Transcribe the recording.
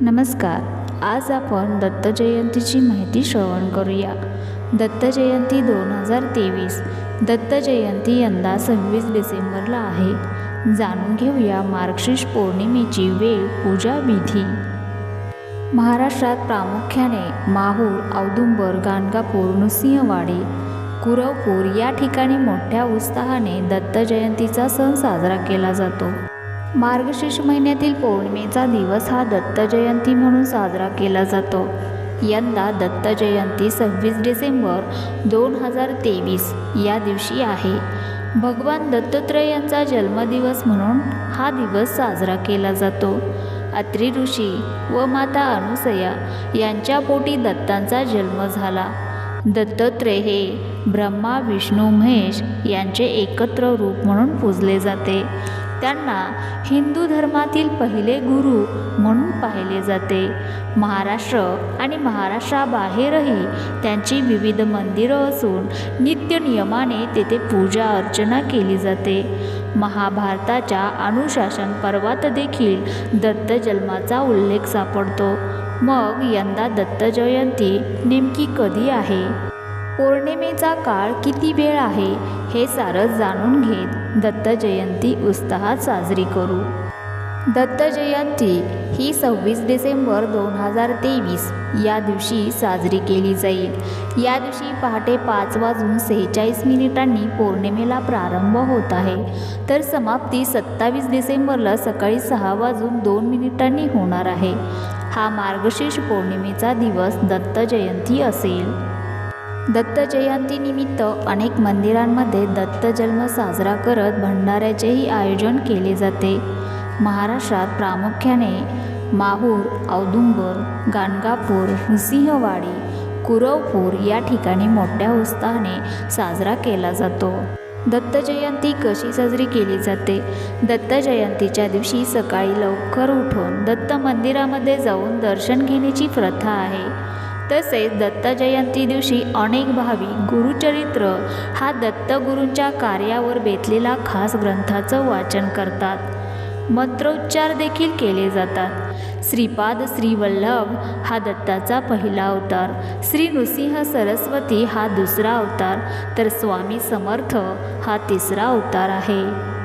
नमस्कार. आज आपण दत्त जयंतीची माहिती श्रवण करूया. दत्त जयंती दोन हजार तेवीस. दत्त जयंती यंदा सव्वीस डिसेंबरला आहे. जाणून घेऊया मार्गशीर्ष पौर्णिमेची वेळ पूजा विधी. महाराष्ट्रात प्रामुख्याने माहूर औदुंबर गाणगापूर नृसिंहवाडी कुरवपूर या ठिकाणी मोठ्या उत्साहाने दत्त जयंतीचा सण साजरा केला जातो. मार्गशीर्ष महिन्यातील पौर्णिमेचा दिवस हा दत्त जयंती म्हणून साजरा केला जातो. यंदा दत्त जयंती सव्वीस डिसेंबर दोन हजार तेवीस या दिवशी आहे. भगवान दत्तत्रय यांचा जन्मदिवस म्हणून हा दिवस साजरा केला जातो. अत्री ऋषी व माता अनुसया यांच्या पोटी दत्तांचा जन्म झाला. दत्तात्रय हे ब्रह्मा विष्णू महेश यांचे एकत्र रूप म्हणून पूजले जाते. त्यांना हिंदू धर्मातील पहिले गुरु म्हणून पाहिले जाते. महाराष्ट्र आणि महाराष्ट्राबाहेरही त्यांची विविध मंदिरं असून नित्य नियमाने तेथे पूजा अर्चना केली जाते. महाभारताच्या अनुशासन पर्वात देखील दत्त जन्माचा उल्लेख सापडतो. मग यंदा दत्त जयंती नेमकी कधी आहे? पौर्णिमेचा काळ किती वेळ आहे? हे सारं जाणून घेत दत्त जयंती उत्साहात साजरी करू. दत्त जयंती ही सव्वीस डिसेंबर दोन हजार तेवीस या दिवशी साजरी केली जाईल. या दिवशी पहाटे पाच वाजून सेहेचाळीस मिनिटांनी पौर्णिमेला प्रारंभ होत आहे. तर समाप्ती सत्तावीस डिसेंबरला सकाळी सहा वाजून दोन मिनिटांनी होणार आहे. हा मार्गशीर्ष पौर्णिमेचा दिवस दत्त जयंती असेल. दत्त जयंतीनिमित्त अनेक मंदिरांमध्ये दत्त जन्म साजरा करत भंडाऱ्याचेही आयोजन केले जाते. महाराष्ट्रात प्रामुख्याने माहूर औदुंबर गाणगापूर सिंहवाडी कुरवपूर या ठिकाणी मोठ्या उत्साहाने साजरा केला जातो. दत्त जयंती कशी साजरी केली जाते? दत्त जयंतीच्या दिवशी सकाळी लवकर उठून दत्त मंदिरामध्ये जाऊन दर्शन घेण्याची प्रथा आहे. तसेच दत्त जयंती दिवशी अनेक भाविक गुरुचरित्र हा दत्तगुरूंच्या कार्यावर बेतलेला खास ग्रंथाचं वाचन करतात. मंत्रोच्चार देखील केले जातात. श्रीपाद श्रीवल्लभ हा दत्ताचा पहिला अवतार. श्री नृसिंह सरस्वती हा दुसरा अवतार. तर स्वामी समर्थ हा तिसरा अवतार आहे.